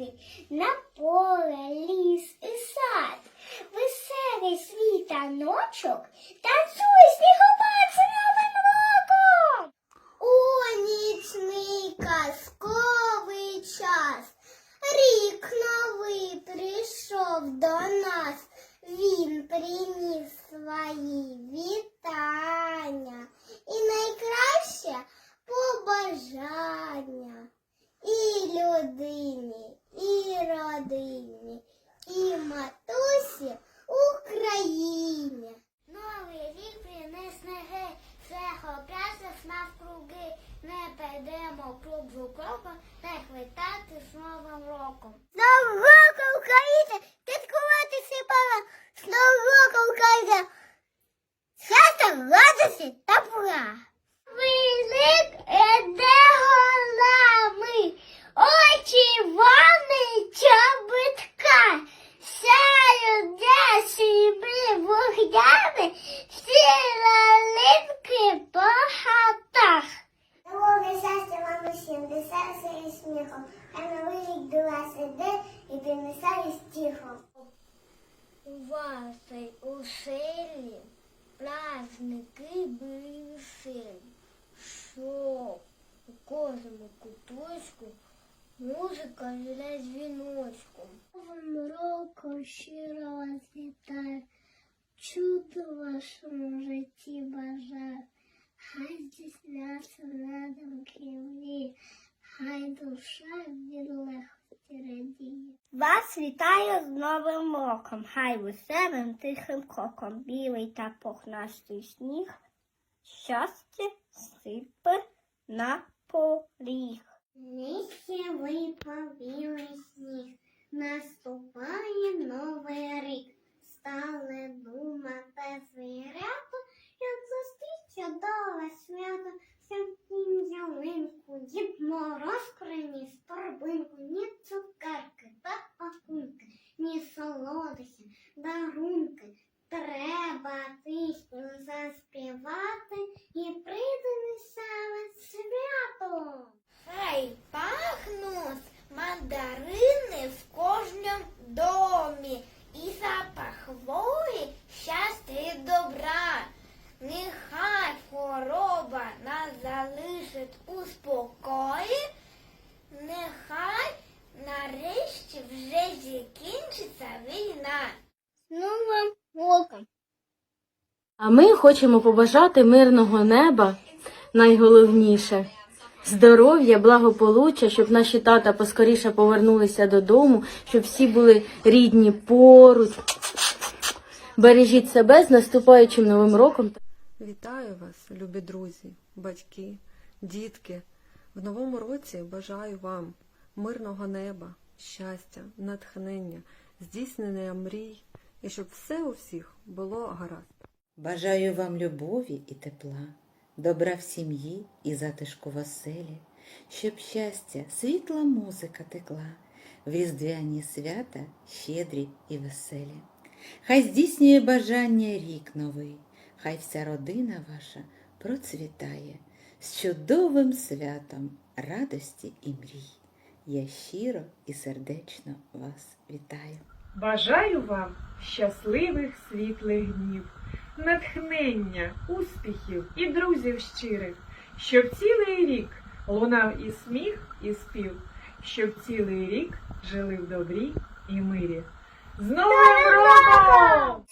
річки, на поле, ліс і сад. Веселий світаночок танцює снігопад з Новим роком. У нічний казковий час. Рік новий прийшов до нас. Він приніс свої вітання і найкраще побажання і людині, і родині, і матусі Україні. Новий рік приніс снеги, все прясних навкруги. Не підемо клуб за кроком, не хвитати з. З Новим роком, всі лалинки по хатах. Доволі щастя вам усім, де і сміхом, а новий рік до вас іде і принесе стіхом. У вашій оселі праздники були веселі, що у кожному куточку музика жила дзвіночком. Новим роком щиро вас вітаю, чудо в вашому житті бажаю. Хай здійсняться надумки мрії, хай душа від легкості радіє. Вас вітаю з Новим роком, хай веселим тихим кроком, білий та пухнастий сніг, щастя сипе на поріг. Низьке випав білий сніг, наступає новий рік. Стали думати звірята, як зустріча дала свято, святим ялинку, Дід Мороз приніс торбинку, ні цукерки та пакунки, ні солодощі, дарунки. Треба пісню заспівати і прийде веселе свято. Війна. З Новим роком! А ми хочемо побажати мирного неба, найголовніше здоров'я, благополуччя, щоб наші тата поскоріше повернулися додому, щоб всі були рідні поруч. Бережіть себе з наступаючим новим роком. Вітаю вас, любі друзі, батьки, дітки. В новому році бажаю вам мирного неба, щастя, натхнення, здійснення мрій і щоб все у всіх було гаразд. Бажаю вам любові і тепла, добра в сім'ї і затишку в оселі, щоб щастя, світла музика текла, в різдвяні свята щедрі і веселі. Хай здійснює бажання рік новий, хай вся родина ваша процвітає з чудовим святом радості і мрій. Я щиро і сердечно вас вітаю. Бажаю вам щасливих світлих днів, натхнення, успіхів і друзів щирих, щоб цілий рік лунав і сміх, і спів, щоб цілий рік жили в добрі і мирі. З Новим роком!